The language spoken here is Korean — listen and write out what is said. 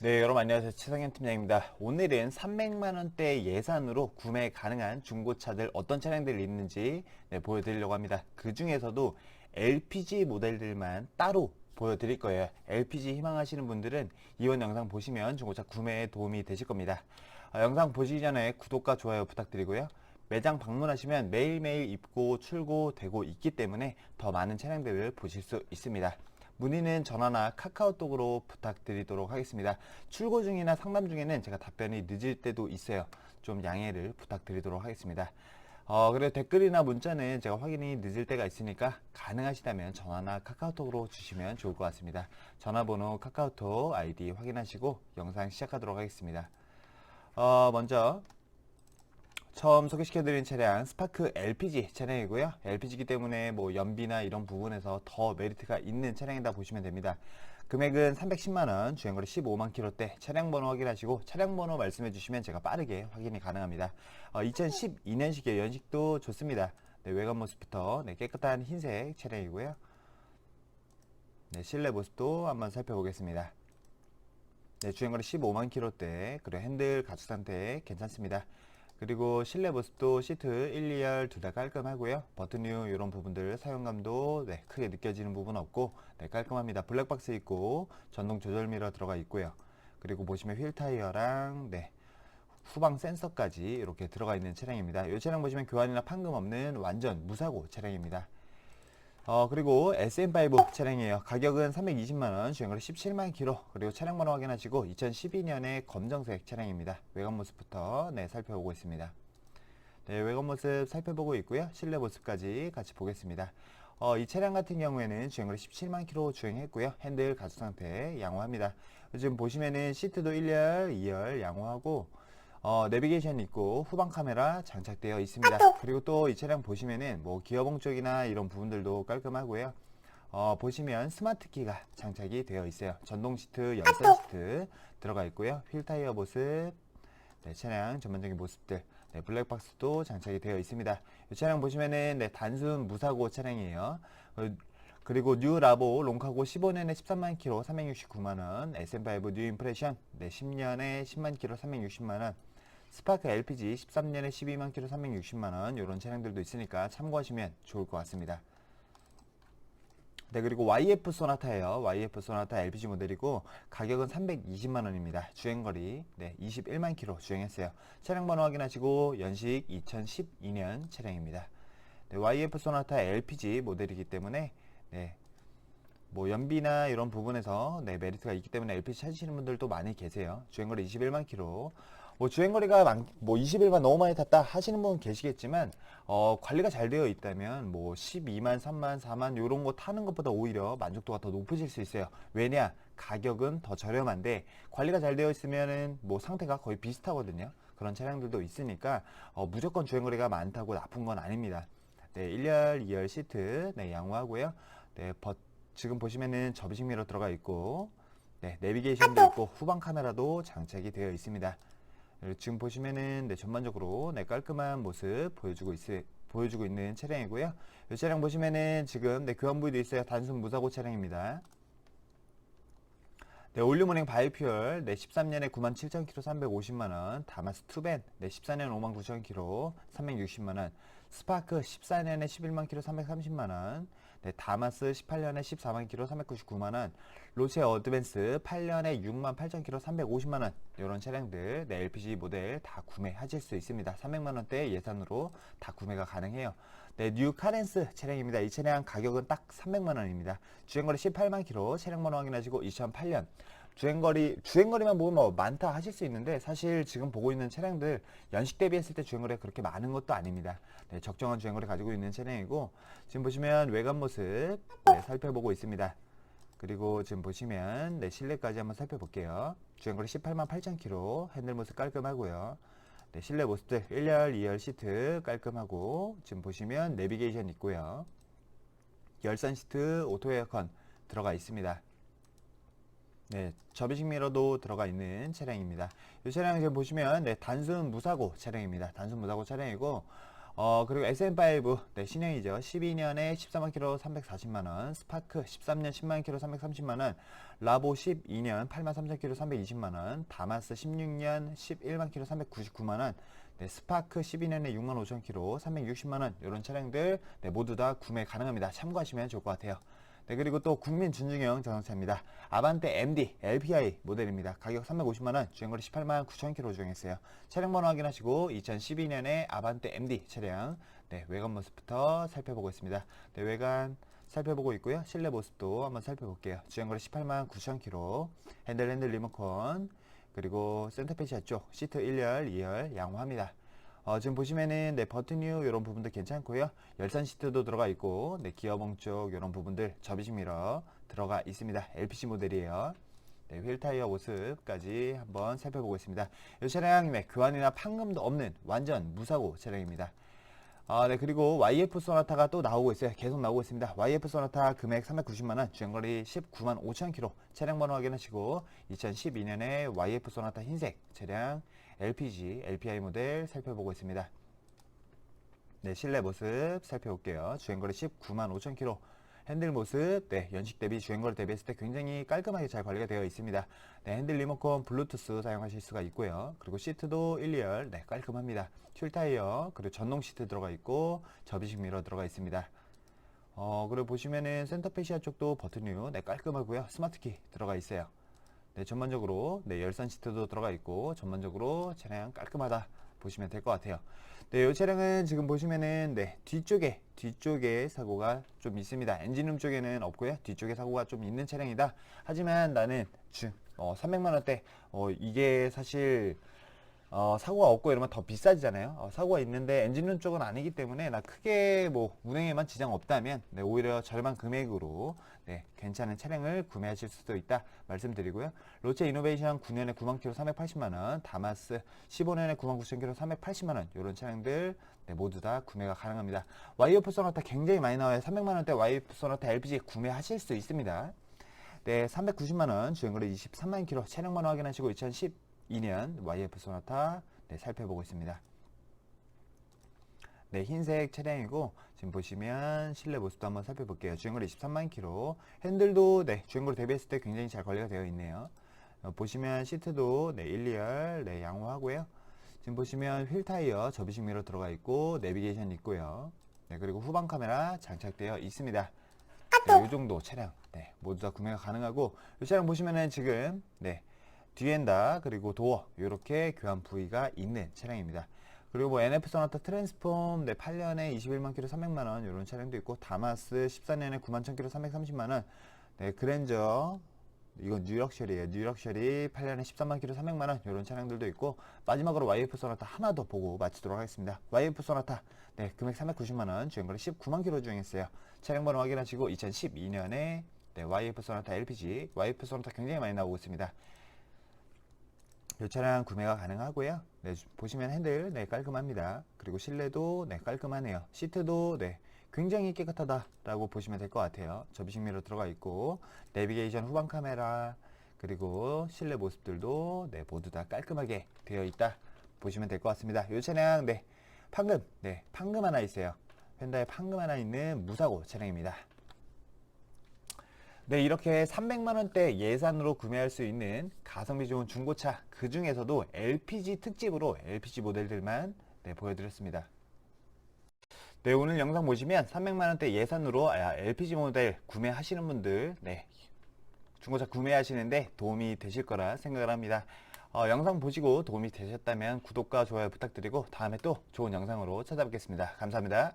네, 여러분 안녕하세요. 최성현 팀장입니다. 오늘은 300만 원대 예산으로 구매 가능한 중고차들 어떤 차량들이 있는지 네, 보여드리려고 합니다. 그 중에서도 LPG 모델들만 따로 보여드릴 거예요. LPG 희망하시는 분들은 이번 영상 보시면 중고차 구매에 도움이 되실 겁니다. 아, 영상 보시기 전에 구독과 좋아요 부탁드리고요. 매장 방문하시면 매일매일 입고 출고되고 있기 때문에 더 많은 차량들을 보실 수 있습니다. 문의는 전화나 카카오톡으로 부탁드리도록 하겠습니다. 출고 중이나 상담 중에는 제가 답변이 늦을 때도 있어요. 좀 양해를 부탁드리도록 하겠습니다. 어, 그리고 댓글이나 문자는 제가 확인이 늦을 때가 있으니까 가능하시다면 전화나 카카오톡으로 주시면 좋을 것 같습니다. 전화번호 카카오톡 아이디 확인하시고 영상 시작하도록 하겠습니다. 어, 먼저 처음 소개시켜드린 차량 스파크 LPG 차량이고요. LPG이기 때문에 뭐 연비나 이런 부분에서 더 메리트가 있는 차량이다 보시면 됩니다. 금액은 310만원, 주행거리 15만 킬로대, 차량 번호 확인하시고 차량 번호 말씀해 주시면 제가 빠르게 확인이 가능합니다. 어, 2012년식이에요. 연식도 좋습니다. 네, 외관 모습부터 네, 깨끗한 흰색 차량이고요. 네, 실내 모습도 한번 살펴보겠습니다. 네, 주행거리 15만 킬로대, 그리고 핸들 가축 상태 괜찮습니다. 그리고 실내 모습도 시트 1, 2열 둘 다 깔끔하고요. 버튼류 이런 부분들 사용감도 네, 크게 느껴지는 부분 없고 네, 깔끔합니다. 블랙박스 있고 전동 조절 미러 들어가 있고요. 그리고 보시면 휠 타이어랑 네, 후방 센서까지 이렇게 들어가 있는 차량입니다. 이 차량 보시면 교환이나 판금 없는 완전 무사고 차량입니다. 어, 그리고 SM5 차량이에요. 가격은 320만원, 주행거리 17만 킬로, 그리고 차량 번호 확인하시고 2012년의 검정색 차량입니다. 외관 모습부터 네, 살펴보고 있습니다. 네, 외관 모습 살펴보고 있고요. 실내 모습까지 같이 보겠습니다. 어, 이 차량 같은 경우에는 주행거리 17만 킬로 주행했고요. 핸들 가속 상태 양호합니다. 지금 보시면은 시트도 1열, 2열 양호하고 어, 내비게이션 있고 후방 카메라 장착되어 있습니다. 그리고 또 이 차량 보시면은 뭐 기어봉 쪽이나 이런 부분들도 깔끔하고요. 어, 보시면 스마트 키가 장착이 되어 있어요. 전동 시트, 열선 시트 들어가 있고요. 휠 타이어 모습, 네, 차량 전반적인 모습들, 네, 블랙박스도 장착이 되어 있습니다. 이 차량 보시면은 네, 단순 무사고 차량이에요. 어, 그리고 뉴 라보 롱카고 15년에 13만 킬로 369만 원, SM5 뉴 임프레션 네, 10년에 10만 킬로 360만 원. 스파크 LPG 13년에 12만 킬로 360만 원 이런 차량들도 있으니까 참고하시면 좋을 것 같습니다. 네, 그리고 YF 소나타예요. YF 소나타 LPG 모델이고 가격은 320만 원입니다. 주행 거리 네, 21만 킬로 주행했어요. 차량 번호 확인하시고 연식 2012년 차량입니다. 네, YF 소나타 LPG 모델이기 때문에 네, 뭐 연비나 이런 부분에서 네, 메리트가 있기 때문에 LPG 찾으시는 분들도 많이 계세요. 주행 거리 21만 킬로. 뭐 주행거리가 많, 뭐 21만 너무 많이 탔다 하시는 분 계시겠지만 어, 관리가 잘 되어 있다면 뭐 12만, 3만, 4만 요런 거 타는 것보다 오히려 만족도가 더 높으실 수 있어요. 왜냐? 가격은 더 저렴한데 관리가 잘 되어 있으면은 뭐 상태가 거의 비슷하거든요. 그런 차량들도 있으니까 어, 무조건 주행거리가 많다고 나쁜 건 아닙니다. 네, 1열, 2열 시트 네, 양호하고요. 네, 버, 지금 보시면은 접이식 미러 들어가 있고 네, 내비게이션도 있고 후방 카메라도 장착이 되어 있습니다. 네, 지금 보시면은 네, 전반적으로 네, 깔끔한 모습 보여주고 있, 보여주고 있는 차량이고요. 이 차량 보시면은 지금 네, 교환 부위도 있어요. 단순 무사고 차량입니다. 네, 올리모닝 바이퓨얼, 네, 13년에 97,000km 350만원, 다마스 투벤, 네, 14년 59,000km 360만원, 스파크 14년에 11만 킬로 330만 원, 네, 다마스 18년에 14만 킬로 399만 원, 로체 어드밴스 8년에 6만 8천 킬로 350만 원, 이런 차량들, 네, LPG 모델 다 구매하실 수 있습니다. 300만 원대 예산으로 다 구매가 가능해요. 네, 뉴 카렌스 차량입니다. 이 차량 가격은 딱 300만 원입니다. 주행거리 18만 킬로, 차량 번호 확인하시고 2008년, 주행거리 주행거리만 보면 뭐 많다 하실 수 있는데 사실 지금 보고 있는 차량들 연식 대비했을 때 주행거리가 그렇게 많은 것도 아닙니다. 네, 적정한 주행거리 가지고 있는 차량이고 지금 보시면 외관 모습 네, 살펴보고 있습니다. 그리고 지금 보시면 네, 실내까지 한번 살펴볼게요. 주행거리 18만 8천 킬로 핸들 모습 깔끔하고요. 네, 실내 모습들 1열, 2열 시트 깔끔하고 지금 보시면 내비게이션 있고요. 열선 시트, 오토 에어컨 들어가 있습니다. 네, 접이식 미러도 들어가 있는 차량입니다. 이 차량 지금 보시면 네, 단순 무사고 차량입니다. 단순 무사고 차량이고 어, 그리고 SM5, 네, 신형이죠. 12년에 14만 킬로 340만원, 스파크 13년 10만 킬로 330만원, 라보 12년 8만 3천 킬로 320만원, 다마스 16년 11만 킬로 399만원, 네, 스파크 12년에 6만 5천 킬로 360만원, 이런 차량들 네, 모두 다 구매 가능합니다. 참고하시면 좋을 것 같아요. 네, 그리고 또 국민 준중형 자동차입니다. 아반떼 MD LPI 모델입니다. 가격 350만원, 주행거리 18만 9천 킬로 주행했어요. 차량 번호 확인하시고 2012년에 아반떼 MD 차량 네, 외관 모습부터 살펴보고 있습니다. 네, 외관 살펴보고 있고요. 실내 모습도 한번 살펴볼게요. 주행거리 18만 9천 킬로, 핸들 핸들 리모컨, 그리고 센터페시아 쪽 시트 1열, 2열 양호합니다. 어, 지금 보시면은 네, 버튼류 이런 부분도 괜찮고요. 열선 시트도 들어가 있고 네, 기어봉 쪽 이런 부분들 접이식 미러 들어가 있습니다. LPG 모델이에요. 네, 휠 타이어 모습까지 한번 살펴보고 있습니다. 이 차량 네, 교환이나 판금도 없는 완전 무사고 차량입니다. 아, 네, 그리고 YF 소나타가 또 나오고 있어요. 계속 나오고 있습니다. YF 소나타 금액 390만원, 주행거리 19만 5천 킬로, 차량 번호 확인하시고, 2012년에 YF 소나타 흰색 차량, LPG, LPI 모델 살펴보고 있습니다. 네, 실내 모습 살펴볼게요. 주행거리 19만 5천 킬로, 핸들 모습, 네, 연식 대비 주행거리 대비했을 때 굉장히 깔끔하게 잘 관리가 되어 있습니다. 네, 핸들 리모컨 블루투스 사용하실 수가 있고요. 그리고 시트도 1, 2열, 네, 깔끔합니다. 휠 타이어, 그리고 전동 시트 들어가 있고, 접이식 미러 들어가 있습니다. 어, 그리고 보시면은 센터 페시아 쪽도 버튼류, 네, 깔끔하고요. 스마트키 들어가 있어요. 네, 전반적으로, 네, 열선 시트도 들어가 있고, 전반적으로 차량 깔끔하다 보시면 될 것 같아요. 네, 이 차량은 지금 보시면은 네, 뒤쪽에 뒤쪽에 사고가 좀 있습니다. 엔진룸 쪽에는 없고요. 뒤쪽에 사고가 좀 있는 차량이다. 하지만 나는 주, 어, 300만 원대 어, 이게 사실 어, 사고가 없고 이러면 더 비싸지잖아요. 어, 사고가 있는데 엔진룸 쪽은 아니기 때문에 나 크게 뭐 운행에만 지장 없다면 네, 오히려 절반 금액으로 네, 괜찮은 차량을 구매하실 수도 있다 말씀드리고요. 로체 이노베이션 9년에 9만 킬로 380만 원, 다마스 15년에 9만 9천 킬로 380만 원 이런 차량들 네, 모두 다 구매가 가능합니다. YF 소나타 굉장히 많이 나와요. 300만 원대 YF 소나타 LPG 구매하실 수 있습니다. 네, 390만 원, 주행거리 23만 킬로 번호 확인하시고 2012년 YF 소나타 네, 살펴보고 있습니다. 네, 흰색 차량이고 지금 보시면 실내 모습도 한번 살펴볼게요. 주행거리 23만 킬로. 핸들도 네, 주행거리 대비했을 때 굉장히 잘 관리가 되어 있네요. 어, 보시면 시트도 네, 1, 2열 네, 양호하고요. 지금 보시면 휠 타이어 접이식 미러 들어가 있고 내비게이션 있고요. 네, 그리고 후방 카메라 장착되어 있습니다. 네, 이 정도 차량 네, 모두 다 구매가 가능하고 이 차량 보시면은 지금 네, 뒤엔 다 그리고 도어 이렇게 교환 부위가 있는 차량입니다. 그리고 뭐 NF 소나타 트랜스폼 네, 8년에 21만 킬로 300만 원 이런 차량도 있고 다마스 14년에 9만 1000 킬로 330만 원. 네, 그랜저 이건 뉴럭셔리예요. 뉴럭셔리 8년에 13만 킬로 300만 원 이런 차량들도 있고 마지막으로 YF 소나타 하나 더 보고 마치도록 하겠습니다. YF 소나타 네, 금액 390만 원, 주행거리 19만 킬로 주행했어요. 차량 번호 확인하시고 2012년에 네, YF 소나타 LPG, YF 소나타 굉장히 많이 나오고 있습니다. 이 차량 구매가 가능하고요. 네, 보시면 핸들 네, 깔끔합니다. 그리고 실내도 네, 깔끔하네요. 시트도 네, 굉장히 깨끗하다라고 보시면 될 것 같아요. 접이식 미러 들어가 있고 내비게이션 후방 카메라 그리고 실내 모습들도 네, 모두 다 깔끔하게 되어 있다 보시면 될 것 같습니다. 이 차량 네, 판금 네, 판금 하나 있어요. 펜다에 판금 하나 있는 무사고 차량입니다. 네, 이렇게 300만 원대 예산으로 구매할 수 있는 가성비 좋은 중고차, 그 중에서도 LPG 특집으로 LPG 모델들만 네, 보여드렸습니다. 네, 오늘 영상 보시면 300만 원대 예산으로 LPG 모델 구매하시는 분들, 네, 중고차 구매하시는데 도움이 되실 거라 생각을 합니다. 어, 영상 보시고 도움이 되셨다면 구독과 좋아요 부탁드리고 다음에 또 좋은 영상으로 찾아뵙겠습니다. 감사합니다.